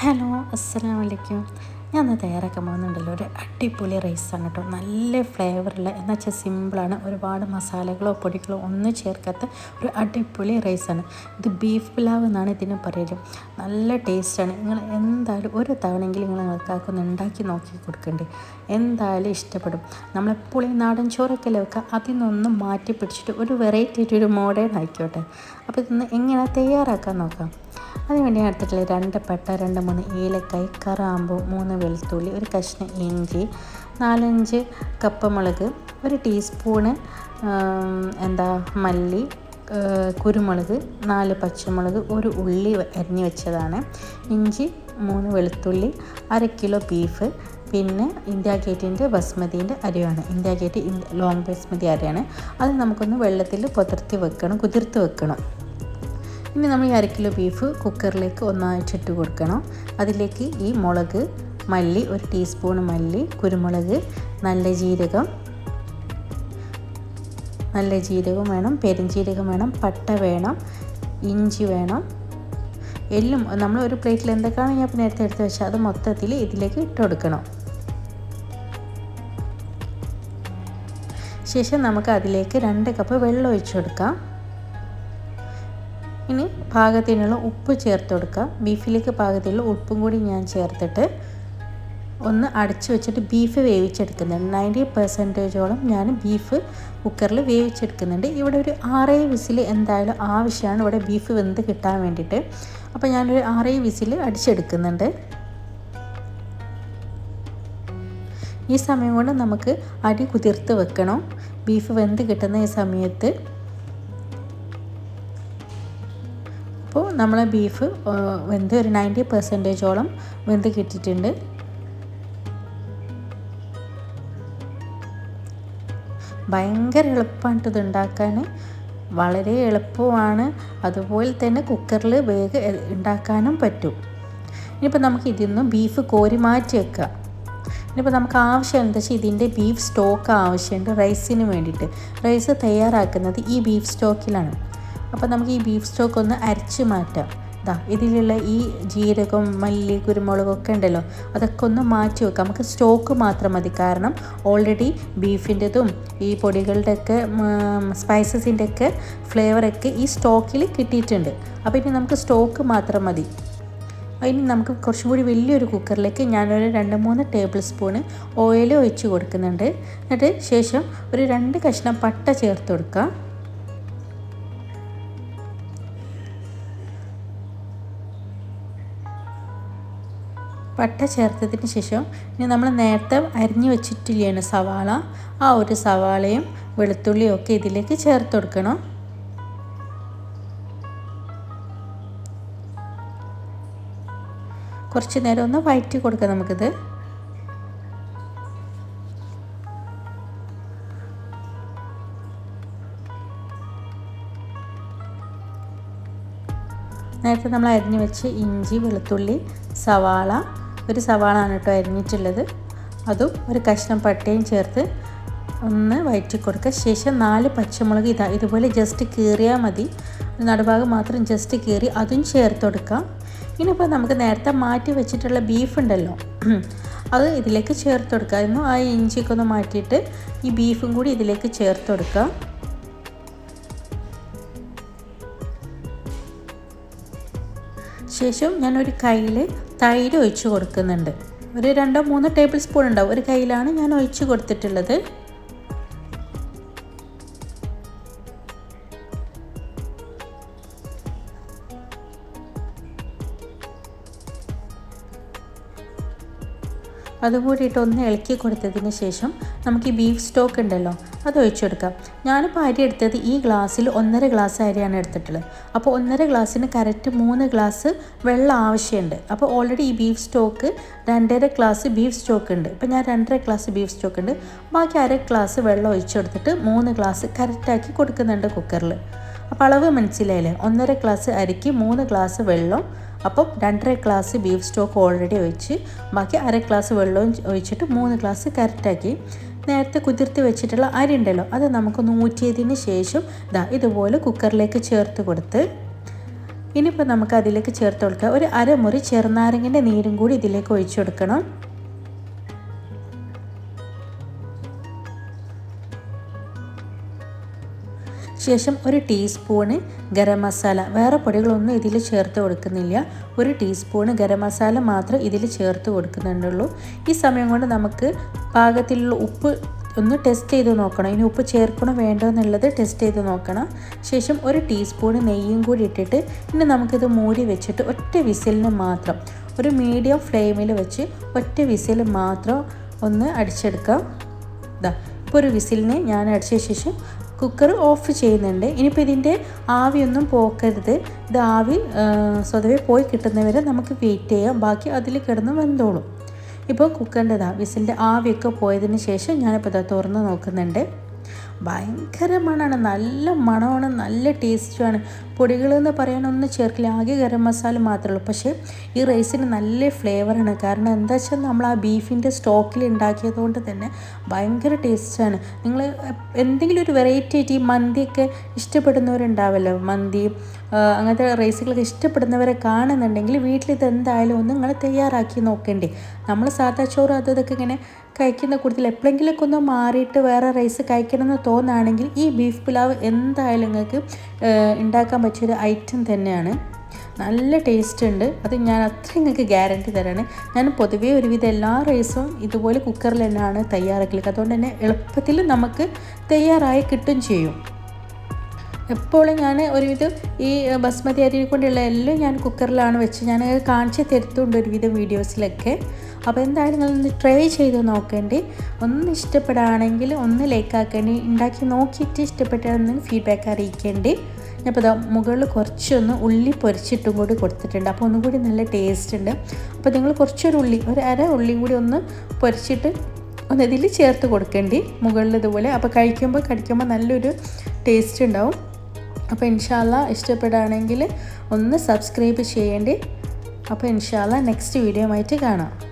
Hello അസ്സലാമു അലൈക്കും ഞാൻ ഇന്ന് തയ്യാറാക്കാൻ പോകുന്നുണ്ടല്ലോ ഒരു അടിപൊളി റൈസാണ് കേട്ടോ. നല്ല ഫ്ലേവറുള്ള എന്ന് വെച്ചാൽ സിമ്പിളാണ്. ഒരുപാട് മസാലകളോ പൊടികളോ ഒന്നും ചേർക്കാത്ത ഒരു അടിപൊളി റൈസാണ്. ഇത് ബീഫ് പുലാവ് എന്നാണ് ഇതിന് പറയൽ. നല്ല ടേസ്റ്റാണ്. നിങ്ങൾ എന്തായാലും ഒരു തവണയെങ്കിലും നിങ്ങൾ നിങ്ങൾക്കാർക്ക് ഒന്ന് ഉണ്ടാക്കി നോക്കി കൊടുക്കണ്ടേ. എന്തായാലും ഇഷ്ടപ്പെടും. നമ്മളെപ്പോഴും നാടൻ ചോറൊക്കെ വെക്കുക അതിൽ നിന്നൊന്നും മാറ്റി പിടിച്ചിട്ട് ഒരു വെറൈറ്റി ആയിട്ട് ഒരു മോഡേൺ ആയിക്കോട്ടെ അപ്പോൾ ഇതൊന്ന് എങ്ങനെ തയ്യാറാക്കാൻ നോക്കാം? അതിനുവേണ്ടി എടുത്തിട്ടുള്ള രണ്ട് പട്ട രണ്ട് മൂന്ന് ഏലക്കായ് കറാമ്പു മൂന്ന് വെളുത്തുള്ളി ഒരു കഷ്ണം ഇഞ്ചി നാലഞ്ച് കപ്പ മുളക് ഒരു ടീസ്പൂണ് എന്താ മല്ലി കുരുമുളക് നാല് പച്ചമുളക് ഒരു ഉള്ളി അരിഞ്ഞു വെച്ചതാണ്. ഇഞ്ചി മൂന്ന് വെളുത്തുള്ളി അര കിലോ ബീഫ് പിന്നെ ഇന്ത്യ ഗേറ്റിന്റെ ബസ്മതിന്റെ അരിയാണ് ഇന്ത്യ ഗേറ്റ് ലോങ് ബസ്മതി അരിയാണ്. അത് നമുക്കൊന്ന് വെള്ളത്തിൽ പുതിർത്തി വെക്കണം കുതിർത്ത് വെക്കണം. ഇനി നമ്മൾ ഈ അര കിലോ ബീഫ് കുക്കറിലേക്ക് ഒന്നായിട്ടിട്ട് കൊടുക്കണം. അതിലേക്ക് ഈ മുളക് മല്ലി ഒരു ടീസ്പൂൺ മല്ലി കുരുമുളക് നല്ല ജീരകം നല്ല ജീരകം വേണം പെരുംജീരകം വേണം പട്ട വേണം ഇഞ്ചി വേണം. എല്ലും നമ്മൾ ഒരു പ്ലേറ്റിൽ എന്തൊക്കെയാണ് ഞാൻ നേരത്തെ എടുത്ത് വെച്ചാൽ അത് മൊത്തത്തിൽ ഇതിലേക്ക് ഇട്ട് കൊടുക്കണം. ശേഷം നമുക്ക് അതിലേക്ക് രണ്ട് കപ്പ് വെള്ളം ഒഴിച്ചു കൊടുക്കാം. ഇനി പാകത്തിനുള്ള ഉപ്പ് ചേർത്ത് കൊടുക്കുക ബീഫിലേക്ക് പാകത്തിനുള്ള ഉപ്പും കൂടി ഞാൻ ചേർത്തിട്ട് ഒന്ന് അടച്ചു വെച്ചിട്ട് ബീഫ് വേവിച്ചെടുക്കുന്നുണ്ട്. നയന്റി പെർസെന്റേജോളം ഞാൻ ബീഫ് കുക്കറിൽ വേവിച്ചെടുക്കുന്നുണ്ട്. ഇവിടെ ഒരു ആറേ വിസിൽ എന്തായാലും ആവശ്യമാണ് ഇവിടെ ബീഫ് വെന്ത് കിട്ടാൻ വേണ്ടിയിട്ട്. അപ്പോൾ ഞാനൊരു ആറേ വിസിൽ അടിച്ചെടുക്കുന്നുണ്ട്. ഈ സമയം കൊണ്ട് നമുക്ക് അടി കുതിർത്ത് വെക്കണം. ബീഫ് വെന്ത് കിട്ടുന്ന ഈ സമയത്ത് നമ്മളെ ബീഫ് വെന്ത് ഒരു നയന്റി പെർസെന്റേജോളം വെന്ത് കിട്ടിയിട്ടുണ്ട്. ഭയങ്കര എളുപ്പമാണ് ഇത് ഉണ്ടാക്കാൻ വളരെ എളുപ്പമാണ്. അതുപോലെ തന്നെ കുക്കറിൽ വേഗം ഉണ്ടാക്കാനും പറ്റും. ഇനിയിപ്പോൾ നമുക്ക് ഇതിൽ നിന്ന് ബീഫ് കോരി മാറ്റി വെക്കാം. ഇനിയിപ്പോൾ നമുക്ക് ആവശ്യം എന്താ വെച്ചാൽ ഇതിന്റെ ബീഫ് സ്റ്റോക്ക് ആവശ്യമുണ്ട് റൈസിന് വേണ്ടിയിട്ട്. റൈസ് തയ്യാറാക്കുന്നത് ഈ ബീഫ് സ്റ്റോക്കിലാണ് അപ്പോൾ നമുക്ക് ഈ ബീഫ് സ്റ്റോക്ക് ഒന്ന് അരച്ച് മാറ്റാം. ഇതാ ഇതിലുള്ള ഈ ജീരകം മല്ലി കുരുമുളകൊക്കെ ഉണ്ടല്ലോ അതൊക്കെ ഒന്ന് മാറ്റി വെക്കാം. നമുക്ക് സ്റ്റോക്ക് മാത്രം മതി. കാരണം ഓൾറെഡി ബീഫിന്റെതും ഈ പൊടികളുടെയൊക്കെ സ്പൈസസിന്റെയൊക്കെ ഫ്ലേവറൊക്കെ ഈ സ്റ്റോക്കിൽ കിട്ടിയിട്ടുണ്ട്. അപ്പോൾ ഇനി നമുക്ക് സ്റ്റോക്ക് മാത്രം മതി. ഇനി നമുക്ക് കുറച്ചും കൂടി വലിയൊരു കുക്കറിലേക്ക് ഞാനൊരു രണ്ട് മൂന്ന് ടേബിൾ സ്പൂണ് ഓയിൽ ഒഴിച്ച് കൊടുക്കുന്നുണ്ട്. എന്നിട്ട് ശേഷം ഒരു രണ്ട് കഷ്ണം പട്ട ചേർത്ത് കൊടുക്കുക പട്ട ചേർത്തതിന് ശേഷം ഇനി നമ്മൾ നേരത്തെ അരിഞ്ഞു വെച്ചിട്ടില്ലാണ് സവാള ആ ഒരു സവാളയും വെളുത്തുള്ളിയും ഒക്കെ ഇതിലേക്ക് ചേർത്ത് കൊടുക്കണം. കുറച്ച് നേരം ഒന്ന് വയറ്റി കൊടുക്കാം നമുക്കിത്. നേരത്തെ നമ്മൾ അരിഞ്ഞു വെച്ച് ഇഞ്ചി വെളുത്തുള്ളി സവാള ഒരു സവാളാണ് കേട്ടോ അരിഞ്ഞിട്ടുള്ളത്. അതും ഒരു കഷ്ണം പട്ടയും ചേർത്ത് ഒന്ന് വയറ്റി കൊടുക്കുക. ശേഷം നാല് പച്ചമുളക് ഇതാ ഇതുപോലെ ജസ്റ്റ് കീറിയാൽ മതി. നടുഭാഗം മാത്രം ജസ്റ്റ് കീറി അതും ചേർത്ത് കൊടുക്കാം. ഇനിയിപ്പോൾ നമുക്ക് നേരത്തെ മാറ്റി വെച്ചിട്ടുള്ള ബീഫ് ഉണ്ടല്ലോ. അത് ഇതിലേക്ക് ചേർത്ത് കൊടുക്കാമായിരുന്നു ആ ഇഞ്ചിയൊക്കെ ഒന്ന് മാറ്റിയിട്ട് ഈ ബീഫും കൂടി ഇതിലേക്ക് ചേർത്ത് കൊടുക്കുക ശേഷം ഞാനൊരു കയ്യിൽ തൈര് ഒഴിച്ച് കൊടുക്കുന്നുണ്ട്. ഒരു രണ്ടോ മൂന്നോ ടേബിൾ സ്പൂൺ ഉണ്ടാവും. ഒരു കയ്യിലാണ് ഞാൻ ഒഴിച്ച് കൊടുത്തിട്ടുള്ളത്. അതുകൂടിയിട്ട് ഒന്ന് ഇളക്കി കൊടുത്തതിന് ശേഷം നമുക്ക് ഈ ബീഫ് സ്റ്റോക്ക് ഉണ്ടല്ലോ അത് ഒഴിച്ചു കൊടുക്കാം. ഞാനിപ്പോൾ അരി എടുത്തത് ഈ ഗ്ലാസ്സിൽ ഒന്നര ഗ്ലാസ് അരിയാണ് എടുത്തിട്ടുള്ളത്. അപ്പോൾ ഒന്നര ഗ്ലാസ്സിന് കറക്റ്റ് മൂന്ന് ഗ്ലാസ് വെള്ളം ആവശ്യമുണ്ട്. അപ്പോൾ ഓൾറെഡി ഈ ബീഫ് സ്റ്റോക്ക് രണ്ടര ഗ്ലാസ് ബീഫ് സ്റ്റോക്ക് ഉണ്ട്. ഇപ്പോൾ ഞാൻ രണ്ടര ഗ്ലാസ് ബീഫ് സ്റ്റോക്ക് ഉണ്ട്. ബാക്കി അര ഗ്ലാസ് വെള്ളം ഒഴിച്ചു കൊടുത്തിട്ട് മൂന്ന് ഗ്ലാസ് കറക്റ്റാക്കി കൊടുക്കുന്നുണ്ട് കുക്കറിൽ അപ്പോൾ അളവ് മനസ്സിലായില്ലേ? ഒന്നര ഗ്ലാസ് അരിക്ക് മൂന്ന് ഗ്ലാസ് വെള്ളം അപ്പം രണ്ടര ഗ്ലാസ് ബീഫ് സ്റ്റോക്ക് ഓൾറെഡി ഒഴിച്ച് ബാക്കി അര ഗ്ലാസ് വെള്ളവും ഒഴിച്ചിട്ട് മൂന്ന് ഗ്ലാസ് കറക്റ്റാക്കി നേരത്തെ കുതിർത്തി വെച്ചിട്ടുള്ള അരി ഉണ്ടല്ലോ അത് നമുക്ക് നൂറ്റിയതിന് ശേഷം ഇതാ ഇതുപോലെ കുക്കറിലേക്ക് ചേർത്ത് കൊടുത്ത് ഇനിയിപ്പോൾ നമുക്ക് അതിലേക്ക് ചേർത്ത് കൊടുക്കുക ഒരു അരമുറി ചെറുനാരങ്ങിന്റെ നീരും കൂടി ഇതിലേക്ക് ഒഴിച്ചു കൊടുക്കണം. ശേഷം ഒരു ടീസ്പൂണ് ഗരം മസാല. വേറെ പൊടികളൊന്നും ഇതിൽ ചേർത്ത് കൊടുക്കുന്നില്ല. ഒരു ടീസ്പൂണ് ഗരം മസാല മാത്രം ഇതിൽ ചേർത്ത് കൊടുക്കുന്നുണ്ടുള്ളൂ. ഈ സമയം കൊണ്ട് നമുക്ക് പാകത്തിലുള്ള ഉപ്പ് ഒന്ന് ടെസ്റ്റ് ചെയ്ത് നോക്കണം. ഇനി ഉപ്പ് ചേർക്കണോ വേണ്ടോ എന്നുള്ളത് ടെസ്റ്റ് ചെയ്ത് നോക്കണം. ശേഷം ഒരു ടീസ്പൂണ് നെയ്യും കൂടി ഇട്ടിട്ട് ഇനി നമുക്കിത് മൂടി വെച്ചിട്ട് ഒറ്റ വിസിലിന് മാത്രം ഒരു മീഡിയം ഫ്ലെയിമിൽ വെച്ച് ഒറ്റ വിസിൽ മാത്രം ഒന്ന് അടിച്ചെടുക്കാം. ഇതാ ഇപ്പോൾ ഒരു വിസിലിന് ഞാൻ അടിച്ച ശേഷം കുക്കർ ഓഫ് ചെയ്യുന്നുണ്ട്. ഇനിയിപ്പോൾ ഇതിന്റെ ആവിയൊന്നും പോക്കരുത്. ഇത് ആവി സ്വതവേ പോയി കിട്ടുന്നവരെ നമുക്ക് വെയിറ്റ് ചെയ്യാം. ബാക്കി അതിൽ കിടന്ന് വെന്തോളും ഇപ്പോൾ കുക്കറിന്റെതാണ് വിസിലിന്റെ ആവിയൊക്കെ പോയതിന് ശേഷം ഞാനിപ്പോൾ ഇതാ തുറന്ന് നോക്കുന്നുണ്ട്. ഭയങ്കര മണമാണ് നല്ല മണമാണ് നല്ല ടേസ്റ്റുമാണ്. പൊടികൾ എന്ന് പറയാനൊന്നും ചേർക്കില്ല. ആകെ ഗരം മസാല മാത്രമേ ഉള്ളൂ. പക്ഷേ ഈ റൈസിന് നല്ല ഫ്ലേവറാണ്. കാരണം എന്താ വെച്ചാൽ നമ്മൾ ആ ബീഫിന്റെ സ്റ്റോക്കിൽ ഉണ്ടാക്കിയതുകൊണ്ട് തന്നെ ഭയങ്കര ടേസ്റ്റാണ്. നിങ്ങൾ എന്തെങ്കിലും ഒരു വെറൈറ്റി ആയിട്ട് ഈ മന്തിയൊക്കെ ഇഷ്ടപ്പെടുന്നവരുണ്ടാവല്ലോ? മന്തി അങ്ങനത്തെ റൈസുകളൊക്കെ ഇഷ്ടപ്പെടുന്നവരെ കാണുന്നുണ്ടെങ്കിൽ വീട്ടിൽ ഇത് എന്തായാലും ഒന്ന് നിങ്ങൾ തയ്യാറാക്കി നോക്കേണ്ടേ. നമ്മൾ സാധാ ചോറ് അത് ഇതൊക്കെ ഇങ്ങനെ കഴിക്കുന്ന കൂടുതൽ എപ്പോഴെങ്കിലൊക്കെ ഒന്ന് മാറിയിട്ട് വേറെ റൈസ് കഴിക്കണമെന്ന് തോന്നുകയാണെങ്കിൽ ഈ ബീഫ് പുലാവ് എന്തായാലും നിങ്ങൾക്ക് ഉണ്ടാക്കാൻ പറ്റിയൊരു ഐറ്റം തന്നെയാണ്. നല്ല ടേസ്റ്റ് ഉണ്ട്. അത് ഞാൻ അത്ര നിങ്ങൾക്ക് ഗ്യാരണ്ടി തരാണ്. ഞാൻ പൊതുവേ ഒരുവിധം എല്ലാ റൈസും ഇതുപോലെ കുക്കറിൽ തന്നെയാണ് തയ്യാറാക്കൽ. അതുകൊണ്ട് തന്നെ എളുപ്പത്തിൽ നമുക്ക് തയ്യാറായി കിട്ടും ചെയ്യും. എപ്പോഴും ഞാൻ ഒരുവിധം ഈ ബസ്മതി അരി കൊണ്ടുള്ള എല്ലാം ഞാൻ കുക്കറിലാണ് വെച്ച് ഞാൻ കാണിച്ച് തരുത്തുണ്ട് ഒരുവിധം വീഡിയോസിലൊക്കെ. അപ്പോൾ എന്തായാലും നിങ്ങളൊന്ന് ട്രൈ ചെയ്ത് നോക്കേണ്ടി. ഒന്ന് ഇഷ്ടപ്പെടുകയാണെങ്കിൽ ഒന്ന് ലൈക്കാക്കേണ്ടി ഉണ്ടാക്കി നോക്കിയിട്ട് ഇഷ്ടപ്പെട്ടാണെന്ന് ഫീഡ്ബാക്ക് അറിയിക്കേണ്ടി. ഞാനിപ്പോൾ ഇതാ മുകളിൽ കുറച്ചൊന്ന് ഉള്ളി പൊരിച്ചിട്ടും കൂടി കൊടുത്തിട്ടുണ്ട്. അപ്പോൾ ഒന്നും കൂടി നല്ല ടേസ്റ്റ് ഉണ്ട്. അപ്പോൾ നിങ്ങൾ കുറച്ചൊരു ഉള്ളി ഒരു അര ഉള്ളി കൂടി ഒന്ന് പൊരിച്ചിട്ട് ഒന്ന് ഇതിൽ ചേർത്ത് കൊടുക്കേണ്ടി. മുകളിൽ ഇതുപോലെ. അപ്പോൾ കഴിക്കുമ്പോൾ കടിക്കുമ്പോൾ നല്ലൊരു ടേസ്റ്റ് ഉണ്ടാവും. അപ്പോൾ ഇൻഷാല്ല ഇഷ്ടപ്പെടുകയാണെങ്കിൽ ഒന്ന് സബ്സ്ക്രൈബ് ചെയ്യേണ്ടി. അപ്പോൾ ഇൻഷാല്ല നെക്സ്റ്റ് വീഡിയോ ആയിട്ട് കാണാം.